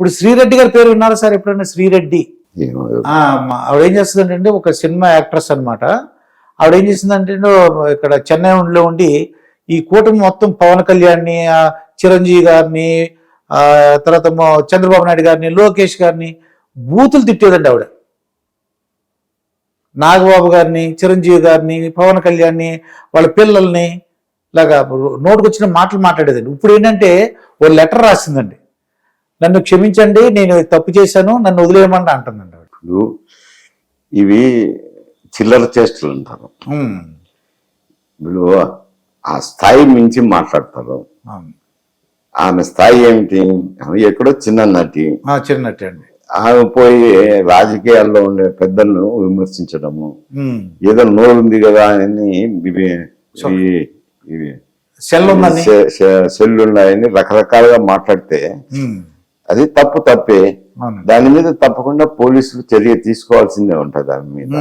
ఇప్పుడు శ్రీరెడ్డి గారి పేరు విన్నారా సార్ ఎప్పుడైనా? శ్రీరెడ్డి. ఆవిడ ఏం చేస్తుందంటే ఒక సినిమా యాక్ట్రెస్ అన్నమాట. ఆవిడ ఏం చేసిందంటే ఇక్కడ చెన్నైలో ఉండి ఈ కూటమి మొత్తం పవన్ కళ్యాణ్ని చిరంజీవి గారిని ఆ, తర్వాత చంద్రబాబు నాయుడు గారిని లోకేష్ గారిని బూతులు తిట్టేదండి ఆవిడ. నాగబాబు గారిని చిరంజీవి గారిని పవన్ కళ్యాణ్ని వాళ్ళ పిల్లల్ని ఇలాగా నోటుకొచ్చిన మాటలు మాట్లాడేదండి. ఇప్పుడు ఏంటంటే ఓ లెటర్ రాసిందండి. నన్ను క్షమించండి నేను తప్పు చేశాను నన్ను వదిలేయమండి అంటుందండి ఇప్పుడు ఇవి చిల్లర చేష్టలు అంటారు. ఇప్పుడు ఆ స్థాయి మించి మాట్లాడతారు. ఆమె స్థాయి ఏమిటి? ఆమె ఎక్కడో చిన్న నటి. ఆ, చిన్నట్టే అండి. ఆమె పోయి రాజకీయాల్లో ఉండే పెద్దలను విమర్శించడము. ఏదో నోరుంది కదా అని ఇవి సెల్ ఉన్నాయని రకరకాలుగా మాట్లాడితే అది తప్పు తప్పే. దాని మీద తప్పకుండా పోలీసులు చర్య తీసుకోవాల్సిందే ఉంటది దాని మీద.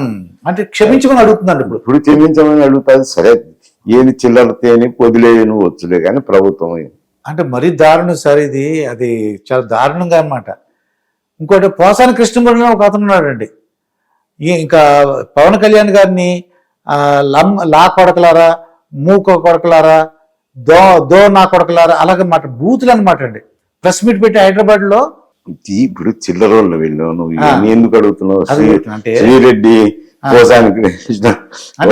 అంటే క్షమించమని అడుగుతుందండి ఇప్పుడు. ఇప్పుడు క్షమించమని అడుగుతుంది సరే ఏది చిల్లర తేని పొదిలేను వచ్చులే కానీ ప్రభుత్వం అంటే మరీ దారుణం సార్ ఇది. అది చాలా దారుణంగా అన్నమాట. ఇంకోటి పోసాని కృష్ణమురళి ఒక అతను ఉన్నాడండి. ఇంకా పవన్ కళ్యాణ్ గారిని లమ్ లా కొడకలారా మూక కొడకలారా దో దో నా కొడకలారా అలాగే మాట బూతులు అనమాట అండి. ప్రెస్ మీట్ పెట్టి హైదరాబాద్లో ఇప్పుడు చిల్లరోళ్ళు వీళ్ళు నువ్వు ఇవన్నీ ఎందుకు అడుగుతున్నావు? శ్రీరెడ్డి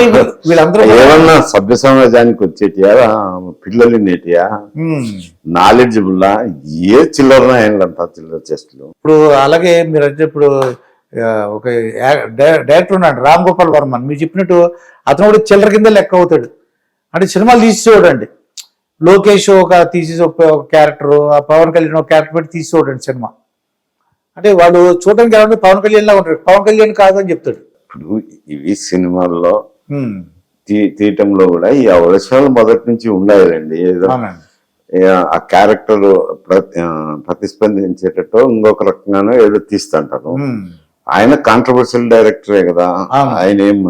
కూడా- ఏమన్నా సభ్య సమాజానికి వచ్చేటియా? పిల్లలు నేటియా? ఉమ్. నాలెడ్జబుల్ ఏ చిల్లర అంతా చిల్లర చేష్టలు ఇప్పుడు అలాగే మీరు అంటే ఇప్పుడు ఒక డైరెక్టర్ ఉన్నాడు రామ్ గోపాల్ వర్మన్ మీరు చెప్పినట్టు అతను కూడా చిల్లర కింద లెక్క అవుతాడు. అంటే సినిమాలు తీసేవాడండి. లోకేష్ ఒక తీసి ఒక క్యారెక్టర్ ఆ పవన్ కళ్యాణ్ ఒక క్యారెక్టర్ పెట్టి తీసేవాడండి సినిమా అంటే వాడు చూడడానికి ఎలా పవన్ కళ్యాణ్ లా ఉంటాడు. పవన్ కళ్యాణ్ కాదు అని చెప్తాడు. ఇప్పుడు ఇవి సినిమాల్లో తీయటంలో కూడా ఈ అవసరాలు మొదటి నుంచి ఉండాలండి ఏదో ఆ క్యారెక్టర్ ప్రతిస్పందించేటట్టు ఇంకొక రకంగానో ఏదో తీస్తుంటారు. ఆయన కాంట్రవర్షియల్ డైరెక్టరే కదా. ఆయన ఏం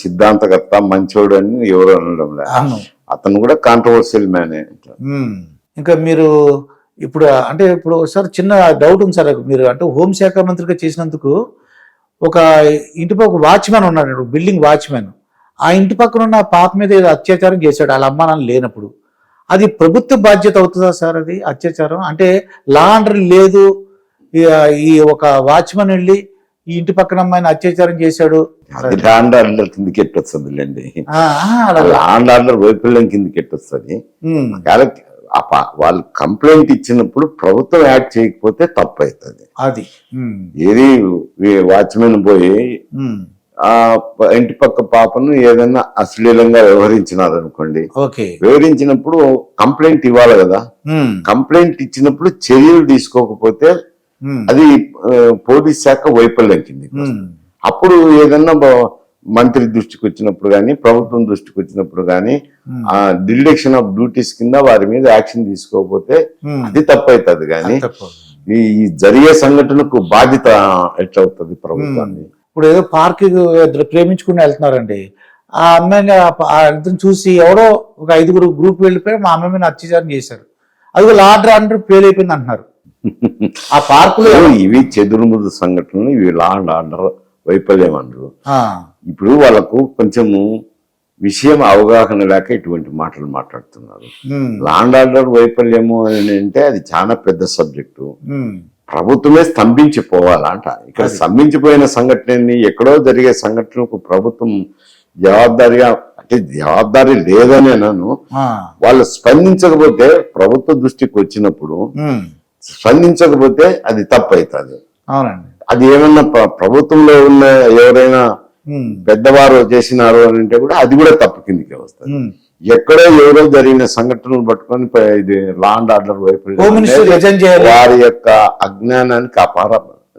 సిద్ధాంతకర్త మంచోడు అని ఎవరు అనడం లేదు అతను కూడా కాంట్రవర్షియల్ మ్యానే ఇంకా మీరు ఇప్పుడు అంటే ఇప్పుడు సార్ చిన్న డౌట్ ఉంది సార్ మీరు అంటే హోంశాఖ మంత్రిగా చేసినందుకు ఒక ఇంటి పక్క వాచ్మెన్ ఉన్నాడు బిల్డింగ్ వాచ్మెన్ ఆ ఇంటి పక్కన ఉన్న పాప మీద ఏదో అత్యాచారం చేశాడు వాళ్ళ అమ్మ నాన్న లేనప్పుడు. అది ప్రభుత్వ బాధ్యత అవుతుందా సార్ అది అత్యాచారం? అంటే లా అండర్ లేదు ఈ ఒక వాచ్మెన్ వెళ్ళి ఈ ఇంటి పక్కన అమ్మాయిని అత్యాచారం చేశాడు? లాండ్ ఆర్డర్ కిందకి లాండ్ ఆర్డర్ వైఫల్యం కిందకి ఎట్టొస్తుంది. వాళ్ళు కంప్లైంట్ ఇచ్చినప్పుడు ప్రభుత్వం యాక్ట్ చేయకపోతే తప్పు అవుతుంది అది ఏది వాచ్మెన్ పోయి ఇంటి పక్క పాపను ఏదైనా అశ్లీలంగా వ్యవహరించినారు అనుకోండి ఓకే. వివరించినప్పుడు కంప్లైంట్ ఇవ్వాలి కదా. కంప్లైంట్ ఇచ్చినప్పుడు చర్యలు తీసుకోకపోతే అది ఆ, పోలీస్ శాఖ వైఫల్యం కింది ఉమ్. అప్పుడు ఏదన్నా మంత్రి దృష్టికి వచ్చినప్పుడు కానీ ప్రభుత్వం దృష్టికి వచ్చినప్పుడు కానీ Hmm. ఆ డిలెక్షన్ ఆఫ్ డ్యూటీస్ కింద వారి మీద యాక్షన్ తీసుకోకపోతే. అది తప్పవుతుంది కానీ. ఈ జరిగే సంఘటనకు బాధ్యత ఎట్లవుతుంది ప్రభుత్వాన్ని ఇప్పుడు ఏదో పార్క్ ఇద్దరు ప్రేమించుకుని వెళ్తున్నారండి ఆ అమ్మాయిని ఆ ఇద్దరిని చూసి ఎవరో ఒక ఐదుగురు గ్రూప్ వెళ్ళిపోయి మా అమ్మాయి మీద అత్యాచారం చేశారు అది ఆర్డర్ అంటారు ఫెయిల్ అయిపోయింది అంటున్నారు ఆ పార్కులో ఇవి చెదురుముదు సంఘటనలు ఇవి లా అండ్ ఆర్డర్ వైఫల్యం అంటారు. ఇప్పుడు వాళ్ళకు కొంచెము విషయం అవగాహన లేక ఇటువంటి మాటలు మాట్లాడుతున్నారు. లాండ్ ఆర్డర్ వైఫల్యము అని అంటే అది చాలా పెద్ద సబ్జెక్టు ప్రభుత్వమే స్తంభించిపోవాలంట ఇక్కడ స్తంభించిపోయిన సంఘటనని ఎక్కడో జరిగే సంఘటనకు ప్రభుత్వం జవాబారిగా అంటే జవాబారి లేదని అన్నాను వాళ్ళు స్పందించకపోతే ప్రభుత్వ దృష్టికి వచ్చినప్పుడు స్పందించకపోతే అది తప్పు అవుతుంది అవునండి. అది ఏమన్నా ప్ర- ప్రభుత్వంలో ఉన్న ఎవరైనా పెద్దవారు చేసినారు అని అంటే కూడా అది కూడా తప్పు కిందికి వస్తుంది. ఎక్కడో ఎవరో జరిగిన సంఘటనలు పట్టుకొని ఇది లాండ్ ఆర్డర్ వైపు వారి యొక్క అజ్ఞానానికి అపార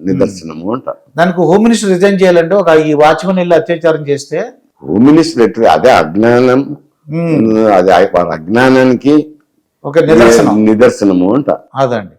నిదర్శనము అంట. దానికి హోమ్ మినిస్టర్ రిజైన్ చేయాలంటే ఒక ఈ వాచ్మెన్ వెళ్ళి అత్యాచారం చేస్తే హోమ్ మినిస్టర్ ఎట్లా అదే అజ్ఞానం అది వారి అజ్ఞానానికి ఒక నిదర్శనం. నిదర్శనము అంట. అదండి.